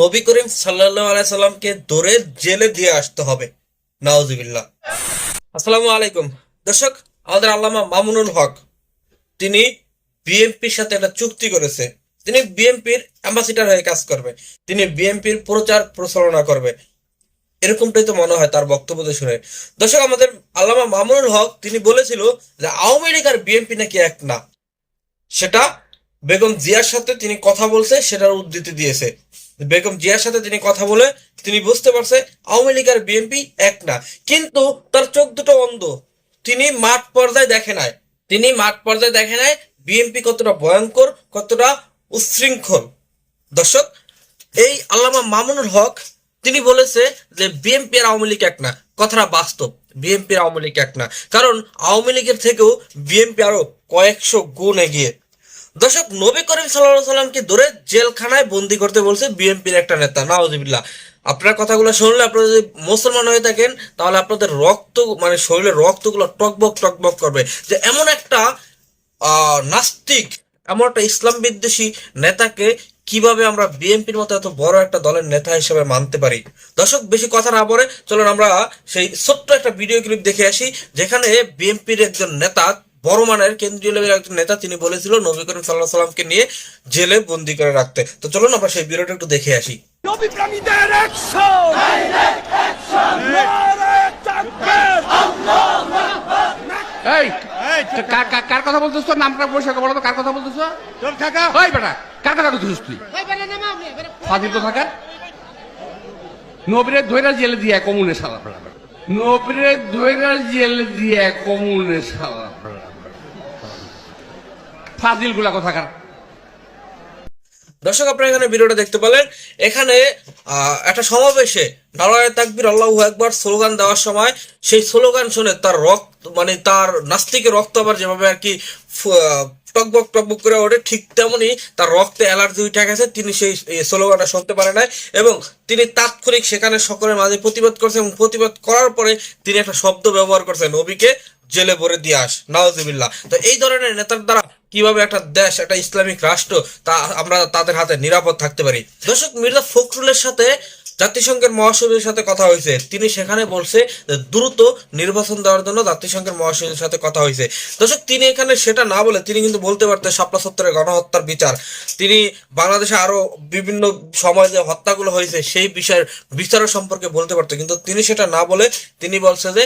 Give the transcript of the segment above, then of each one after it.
নবী করিম সাল্লাহ আলাইসাল্লামকে ধরে জেলে দিয়ে আসতে হবে। নাওজুবিল্লাহ আসসালামু আলাইকুম। দর্শক, আমাদের আল্লামা মামুনুল হক, তিনি বিএনপির সাথে একটা চুক্তি করেছে। তিনি বিএনপির অ্যাম্বাসিডার হয়ে কাজ করবে। তিনি বিএনপির প্রচার প্রচারণা করবে। এরকমটাই তো মনে হয় তার বক্তব্য শুনে। দর্শক, আমাদের আল্লামা মামুনুল হক, তিনি বলেছিল যে আওয়ামী লীগ আর বিএনপি নাকি এক না। সেটা বেগম জিয়ার সাথে তিনি কথা বলছে, সেটার উদ্ধৃতি দিয়েছে। বেগম জিয়ার সাথে তিনি কথা বলে, তিনি বুঝতে পারছে আওয়ামী লীগ আর বিএনপি এক না। কিন্তু তার চোখ দুটো অন্ধ। তিনি মাঠ পর্যায়ে দেখে নাই। তিনি মাঠ পর্যায়ে দেখে নাই বিএনপি কতটা ভয়ঙ্কর, কতটা উচ্ছৃঙ্খল। দর্শক, এই আল্লামা মামুনুল হক, তিনি বলেছে যে বিএনপি আর আওয়ামী লীগ এক না। কথাটা বাস্তব। বিএনপি আওয়ামী লীগ এক না। কারণ আওয়ামী লীগের থেকেও বিএনপি আরও কয়েকশো গুণ এগিয়ে। দর্শক, নবী করিম সাল্লাহ সাল্লামকে ধরে জেলখানায় বন্দি করতে বলছে বিএনপির একটা নেতা। নাওজিবিল্লাহ আপনার কথাগুলো শুনলে আপনারা যদি মুসলমান হয়ে থাকেন, তাহলে আপনাদের রক্ত মানে শরীরের রক্তগুলো টকবক টকবক করবে। যে এমন একটা নাস্তিক, এমন একটা ইসলাম বিদ্বেষী নেতাকে কীভাবে আমরা বিএনপির মতো এত বড় একটা দলের নেতা হিসেবে মানতে পারি? দর্শক, বেশি কথা না বলে চলুন আমরা সেই ছোট্ট একটা ভিডিও ক্লিপ দেখে আসি, যেখানে বিএনপির একজন নেতা বড় মানের কেন্দ্রীয় লেভেলের একজন নেতা তিনি বলেছিল নবী করিম সাল্লাহ সাল্লামকে নিয়ে জেলে বন্দি করে রাখতে। তো চলুন আমরা সেই ভিডিওটা একটু দেখে আসি। নবী এই কার কথা বলতেছ? তোর নামটা পরিষ্কার বলো তো কার কথা বলতেছ? তোর কাকা ওই বেটা কার কথা বলতেছিস তুই? ফাজিল তো থাকার নবীরে ধৈরা জেলে দিয়ে কমুনে সারা ফেলা নবীরে ধৈরা জেলে দিয়ে কমুনে সারা ফাজিলগুলা কোথাকার? দর্শক, আপনারা এখানে ভিডিওটা দেখতে পেলেন। এখানে একটা সমাবেশে নারায় তাকবির একবার স্লোগান দেওয়ার সময় সেই স্লোগান শুনে তার রক্ত মানে তার রক্ত আবার যেভাবে আর কি টকবক টকবক করে ওঠে, ঠিক তার রক্তে অ্যালার্জি উঠে গেছে। তিনি সেই স্লোগানটা শুনতে পারে নাই এবং তিনি তাৎক্ষণিক সেখানে সকলের মাঝে প্রতিবাদ করছেন এবং প্রতিবাদ করার পরে তিনি একটা শব্দ ব্যবহার করছেন নবীকে, জেলে ভরে দিয়ে আস নওয়াজিবিল্লাহ তো এই ধরনের নেতার দ্বারা কীভাবে একটা দেশ, একটা ইসলামিক রাষ্ট্র তা আমরা তাদের হাতে নিরাপদ থাকতে পারি। দর্শক, মির্জা ফখরুলের সাথে জাতিসংঘের মহাসচিবের সাথে কথা হয়েছে। তিনি সেখানে বলছে দ্রুত নির্বাচন দেওয়ার জন্য জাতিসংঘের মহাসচিবের সাথে কথা হয়েছে। দর্শক, তিনি এখানে সেটা না বলে তিনি কিন্তু বলতে পারতেন শাপলা সত্তরের গণহত্যার বিচার। তিনি বাংলাদেশে আরও বিভিন্ন সময় যে হত্যাগুলো হয়েছে সেই বিষয়ের বিচারের সম্পর্কে বলতে পারতো কিন্তু তিনি সেটা না বলে তিনি বলছে যে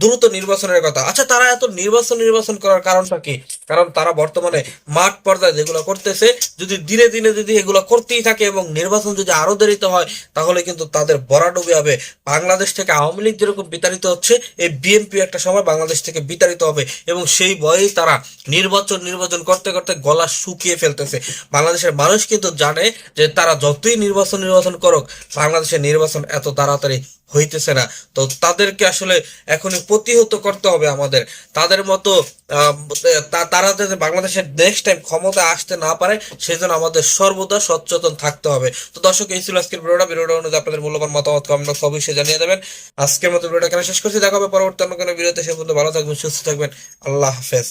দ্রুত নির্বাচনের কথা। আচ্ছা তারা এত নির্বাচন নির্বাচন করার কারণটা কি? কারণ তারা বর্তমানে মাঠ পর্যায়ে যেগুলো করতেছে, যদি দিনে দিনে যদি এগুলো করতেই থাকে এবং নির্বাচন যদি আরও দেরিতে হয় তাহলে কিন্তু তাদের বরাডুবি হবে বাংলাদেশ থেকে আওয়ামী লীগ যেরকম বিতাড়িত হচ্ছে, এই বিএনপি একটা সময় বাংলাদেশ থেকে বিতাড়িত হবে এবং সেই ভয়েই তারা নির্বাচন নির্বাচন করতে করতে গলা শুকিয়ে ফেলতেছে। বাংলাদেশের মানুষ কিন্তু জানে যে তারা যতই নির্বাচন নির্বাচন করুক, বাংলাদেশের নির্বাচন এত তাড়াতাড়ি হইতেছে না। তো তাদেরকে আসলে এখনই প্রতিহত করতে হবে আমাদের। তাদের মতো তারা যাতে বাংলাদেশের নেক্সট টাইম ক্ষমতা আসতে না পারে, সেজন্য আমাদের সর্বদা সচেতন থাকতে হবে। তো দর্শক, এই ছিল আজকের ভিডিওটা। ভিডিওটা অনুযায়ী আপনাদের মূল্যবান মতামত কমেন্ট বক্সে অবশ্যই জানিয়ে দেবেন। আজকের মতো ভিডিওটা এখানে শেষ করছি। দেখা হবে পরবর্তী অন্য কোনো ভিডিওতে। সে পর্যন্ত ভালো থাকবেন, সুস্থ থাকবেন। আল্লাহ হাফেজ।